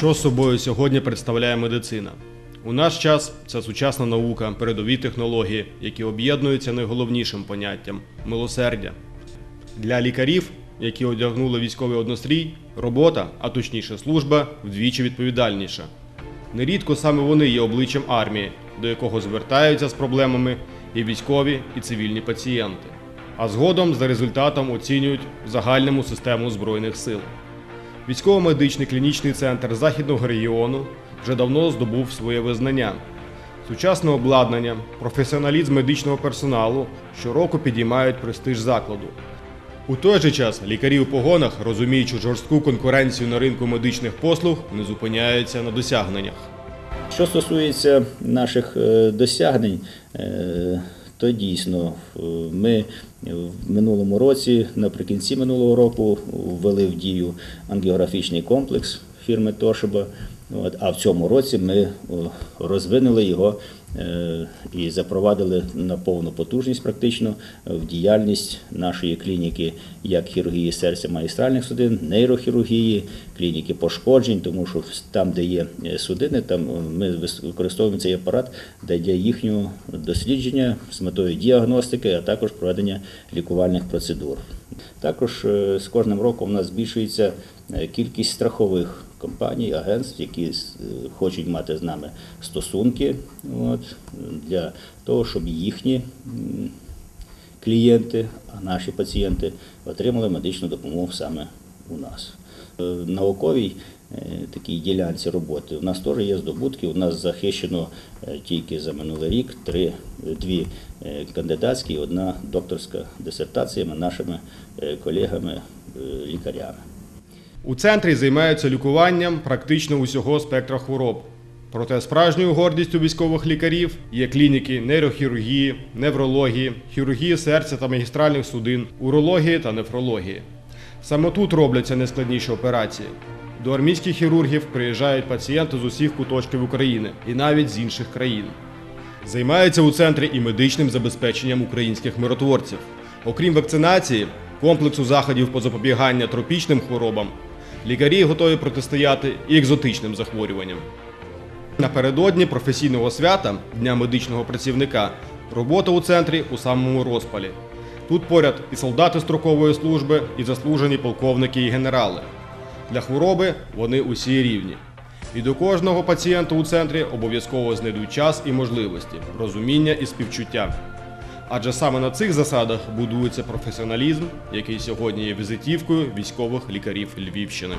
Що собою сьогодні представляє медицина? У наш час це сучасна наука, передові технології, які об'єднуються найголовнішим поняттям милосердя. Для лікарів, які одягнули військовий однострій, робота, а точніше служба, вдвічі відповідальніша. Нерідко саме вони є обличчям армії, до якого звертаються з проблемами і військові, і цивільні пацієнти. А згодом за результатом оцінюють загальному систему Збройних сил. Військово-медичний клінічний центр Західного регіону вже давно здобув своє визнання. Сучасне обладнання, професіоналізм медичного персоналу щороку підіймають престиж закладу. У той же час лікарі у погонах, розуміючи жорстку конкуренцію на ринку медичних послуг, не зупиняються на досягненнях. Що стосується наших е, досягнень, е, то дійсно е, ми в минулому році, наприкінці минулого року, ввели в дію ангіографічний комплекс фірми Тошиба. А в цьому році ми розвинули його е, і запровадили на повну потужність практично в діяльність нашої клініки як хірургії серця магістральних судин, нейрохірургії, клініки пошкоджень, тому що там, де є е, судини, там е, ми використовуємо цей апарат для їхнього дослідження з метою діагностики, а також проведення лікувальних процедур. Також е, з кожним роком у нас збільшується е, кількість страхових компаній, агентств, які е, хочуть мати з нами стосунки от, для того, щоб їхні клієнти, а наші пацієнти отримали медичну допомогу саме у нас. Е, Науковій е, такій ділянці роботи у нас теж є здобутки. У нас захищено е, тільки за минулий рік три, е, дві е, кандидатські і одна докторська дисертаціями нашими е, колегами-лікарями. У центрі займаються лікуванням практично усього спектра хвороб. Проте справжньою гордістю військових лікарів є клініки нейрохірургії, неврології, хірургії серця та магістральних судин, урології та нефрології. Саме тут робляться найскладніші операції. До армійських хірургів приїжджають пацієнти з усіх куточків України і навіть з інших країн. Займаються у центрі і медичним забезпеченням українських миротворців. Окрім вакцинації, комплексу заходів по запобіганню тропічним хворобам, лікарі готові протистояти і екзотичним захворюванням. Напередодні професійного свята Дня медичного працівника робота у центрі у самому розпалі. Тут поряд і солдати строкової служби, і заслужені полковники і генерали. Для хвороби вони усі рівні. І до кожного пацієнта у центрі обов'язково знайдуть час і можливості, розуміння і співчуття. Адже саме на цих засадах будується професіоналізм, який сьогодні є візитівкою військових лікарів Львівщини.